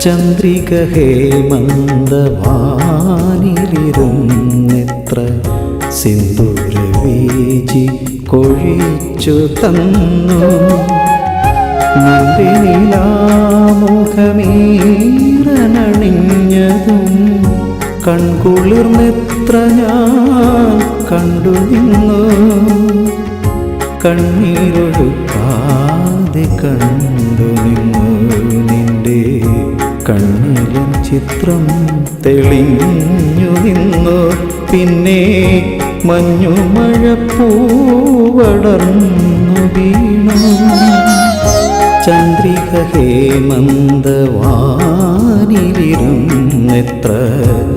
ചന്ദ്രിക ഹേമന്ദിരുന്നിത്ര സിന്ദൂര വീജി കൊഴിച്ചു തന്നു. കൺകുളിർ കൺകുളിർന്നെത്ര ഞാൻ കണ്ടു നിന്നു. കണ്ണീരൊഴുക്കാതെ കണ്ടു നിന്നു. കണ്ണിലും ചിത്രം തെളിഞ്ഞു നിന്നു. പിന്നെ മഞ്ഞുമഴ പൂവടർന്നു വീണു. ചന്ദ്രിക ഹേമന്ദവാനിരുന്നെത്ര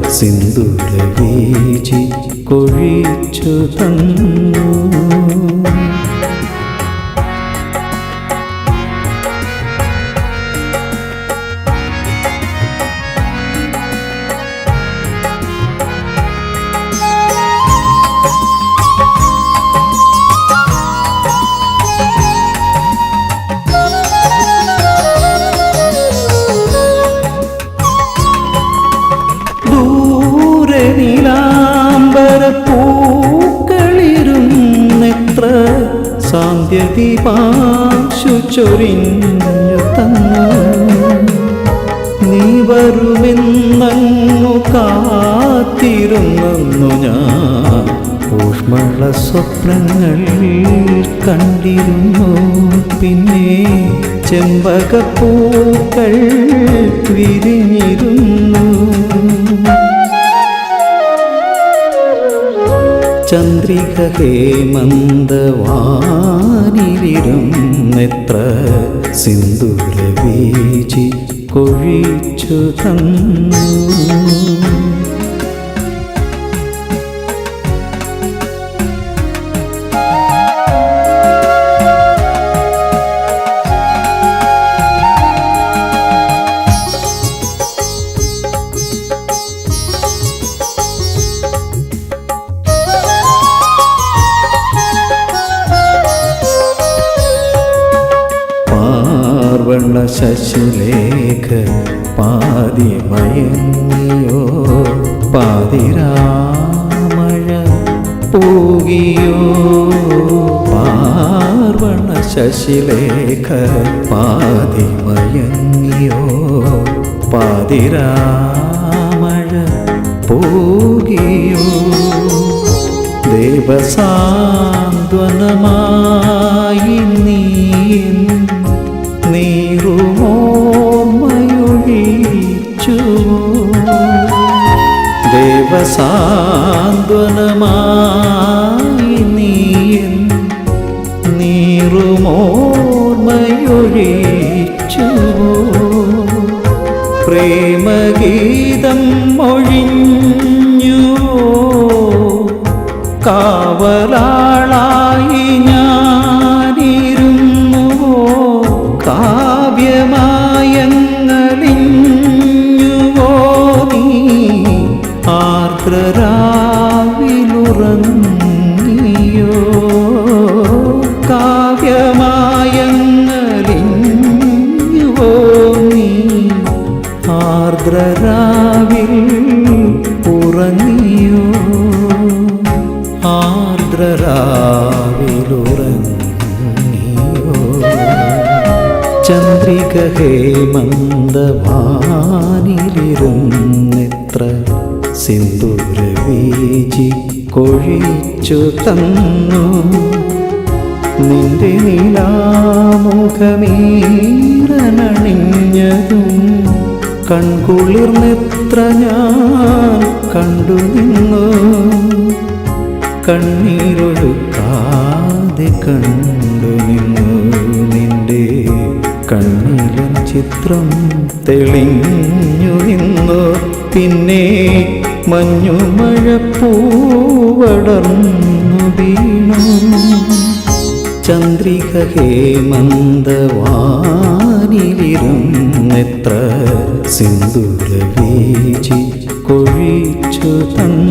സിന്ദുര വീചി കൊഴിച്ചു തന്നു. സാന്ധ്യദീപാശു ചൊരിഞ്ഞു തന്നു. നീ വരുമെന്നു കാത്തിരുന്നു ഞാൻ. ഊഷ്മള സ്വപ്നങ്ങൾ കണ്ടിരുന്നു. പിന്നെ ചെമ്പകപ്പൂക്കൾ വിരിഞ്ഞിരുന്നു. ചന്ദ്രിക ഹേമന്ദവാനിലിരുന്നെത്ര സിന്ദൂര വീചി കൊഴിച്ചു തന്നു. ശശിലേഖ പാതിമയങ്ങിയോ പാതിരാമഴ പൂകിയോ? പാർവണ ശശിലേഖ പാതിമയങ്ങിയോ പാതിരാമഴ പൂകിയോ? ദേവസാന്ത്വനമായി ദേവസാന്ത്വനമായി നീൻ നീറുമോർമയൊഴിച്ചു പ്രേമഗീതം ആർദ്രരാവിലുറങ്ങിയോ കാവ്യമായങ്ങളിഞ്ഞുവോ നീ? ആർദ്രരാവിൽ ഉറങ്ങിയോ? ആർദ്രരാവിലുറങ്ങിയോ ചന്ദ്രിക ഹേമന്ദവാനിലിരുന്നെത്ര സിന്ദൂര വീജി കൊഴിച്ചു തന്നു. നിന്റെ നീലാമുഖമീറനണിഞ്ഞതും കൺകുളിർന്നെത്ര ഞാൻ കണ്ടു നിന്നു. കണ്ണീരൊഴുക്കാതെ കണ്ടു നിന്നു. നിന്റെ കണ്ണിലും ചിത്രം തെളിഞ്ഞു നിന്നു. പിന്നെ മഞ്ഞുമഴ പൂവടർന്നു വീണു. ചന്ദ്രിക ഹേമന്തവാനിലിരുന്നെത്ര സിന്ദൂരവീചി കൊഴിച്ചു തന്നു